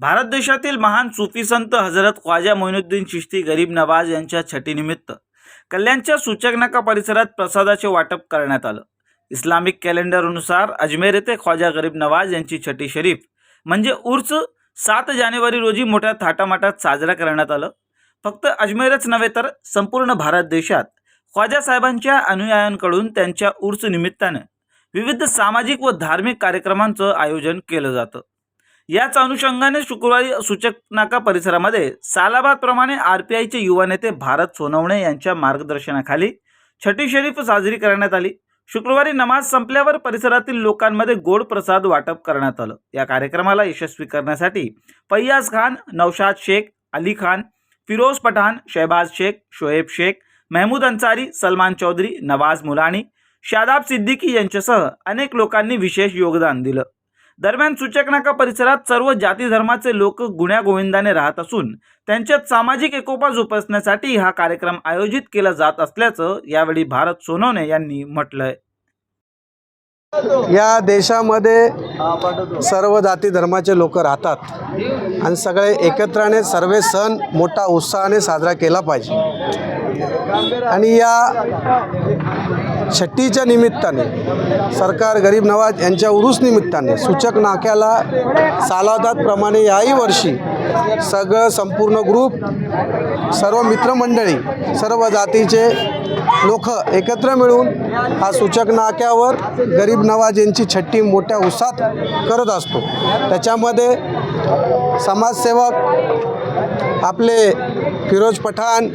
भारत देशातील महान सुफी संत हजरत ख्वाजा मोहिनुद्दीन चिश्ती गरीब नवाज यांच्या छटीनिमित्त कल्याणच्या सूचक नाका परिसरात प्रसादाचे वाटप करण्यात आलं. इस्लामिक कॅलेंडरनुसार अजमेर येथे ख्वाजा गरीब नवाज यांची छटी शरीफ म्हणजे उर्स सात जानेवारी रोजी मोठ्या थाटामाटात साजरा करण्यात आलं. फक्त अजमेरच नव्हे तर संपूर्ण भारत देशात ख्वाजा साहेबांच्या अनुयायांकडून त्यांच्या उर्स निमित्तानं विविध सामाजिक व धार्मिक कार्यक्रमांचं आयोजन केलं जातं. याच अनुषंगाने शुक्रवारी सूचक नाका परिसरामध्ये सालाबादप्रमाणे आर पी आयचे युवा नेते भारत सोनवणे यांच्या मार्गदर्शनाखाली छठी शरीफ साजरी करण्यात आली. शुक्रवारी नमाज संपल्यावर परिसरातील लोकांमध्ये गोड प्रसाद वाटप करण्यात आलं. या कार्यक्रमाला यशस्वी करण्यासाठी फैयाज खान नौशाद शेख अली खान फिरोज पठाण शहबाज शेख शोएब शेख महमूद अन्सारी सलमान चौधरी नवाज मुलाणी शादाब सिद्दीकी यांच्यासह अनेक लोकांनी विशेष योगदान दिलं. दरम्यान सूचकनाका परिसरात सर्व जाती धर्माचे लोक गुण्या गोविंदाने राहत असून त्यांच्यात सामाजिक एकोपा जोपासण्यासाठी हा कार्यक्रम आयोजित केला जात असल्याचं यावेळी भारत सोनवणे यांनी म्हटलंय. या देशामध्ये सर्व जाती धर्माचे लोक राहतात आणि सगळे एकत्राने सर्व सण मोठा उत्साहाने साजरा केला पाहिजे. आणि या छट्टीच्या निमित्ताने सरकार गरीब नवाज यांच्या उरूस निमित्ताने सूचक नाक्याला सालादातप्रमाणे याही वर्षी सगळं संपूर्ण ग्रुप सर्व मित्रमंडळी सर्व जातीचे लोक एकत्र मिळून हा सूचक नाक्यावर गरीब नवाज यांची छट्टी मोठ्या उत्साहात करत असतो. त्याच्यामध्ये समाजसेवक आपले फिरोज पठाण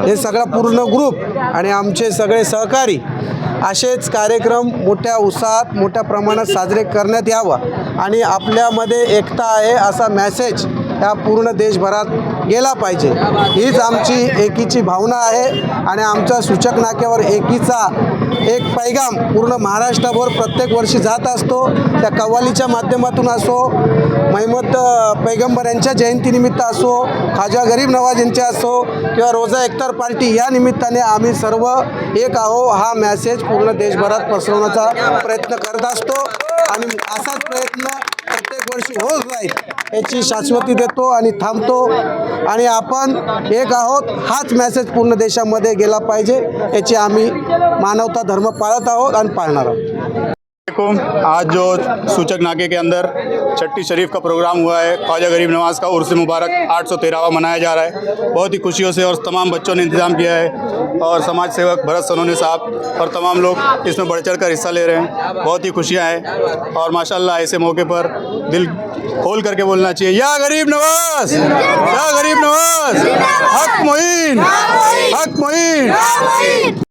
हे सगळा पूर्ण ग्रुप आणि आमचे सगळे सहकारी असेच कार्यक्रम मोठ्या उत्साहात मोठ्या प्रमाणात साजरे करण्यात यावा आणि आपल्यामध्ये एकता आहे असा मॅसेज ह्या पूर्ण देशभरात गेला पाहिजे. हीच आमची एकीची भावना आहे आणि आमच्या सूचक नाक्यावर एकीचा एक पैगाम पूर्ण महाराष्ट्रभर प्रत्येक वर्षी जात असतो. त्या कव्वालीच्या माध्यमातून असो महमद पैगंबर यांच्या जयंतीनिमित्त असो खाजा गरीब नवाज यांच्या असो किंवा रोजा एकतार पार्टी या निमित्ताने आम्ही सर्व एक आहो हा मॅसेज पूर्ण देशभरात पसरवण्याचा प्रयत्न करत असतो. आणि असाच प्रयत्न प्रत्येक वर्षी होत राहील याची शाश्वती देतो आणि थांबतो. आणि आपण एक आहोत हाच मॅसेज पूर्ण देशामध्ये गेला पाहिजे याची आम्ही मानवता धर्म पाळत आहोत आणि पाळणार आहोत. आज जो सूचक नाके के अंदर छठी शरीफ का प्रोग्राम हुआ है। ख्वाजा गरीब नवाज़ का उर्स मुबारक आठ सौ तेरहवा मनाया जा रहा है। बहुत ही खुशियों से और तमाम बच्चों ने इंतज़ाम किया है और समाज सेवक भरत सनोने साहब और तमाम लोग इसमें बढ़ चढ़ कर हिस्सा ले रहे हैं। बहुत ही खुशियाँ हैं और माशाल्लाह ऐसे मौके पर दिल खोल करके बोलना चाहिए, या गरीब नवाज़! या गरीब नवाज़! हक मोइन हक मोइन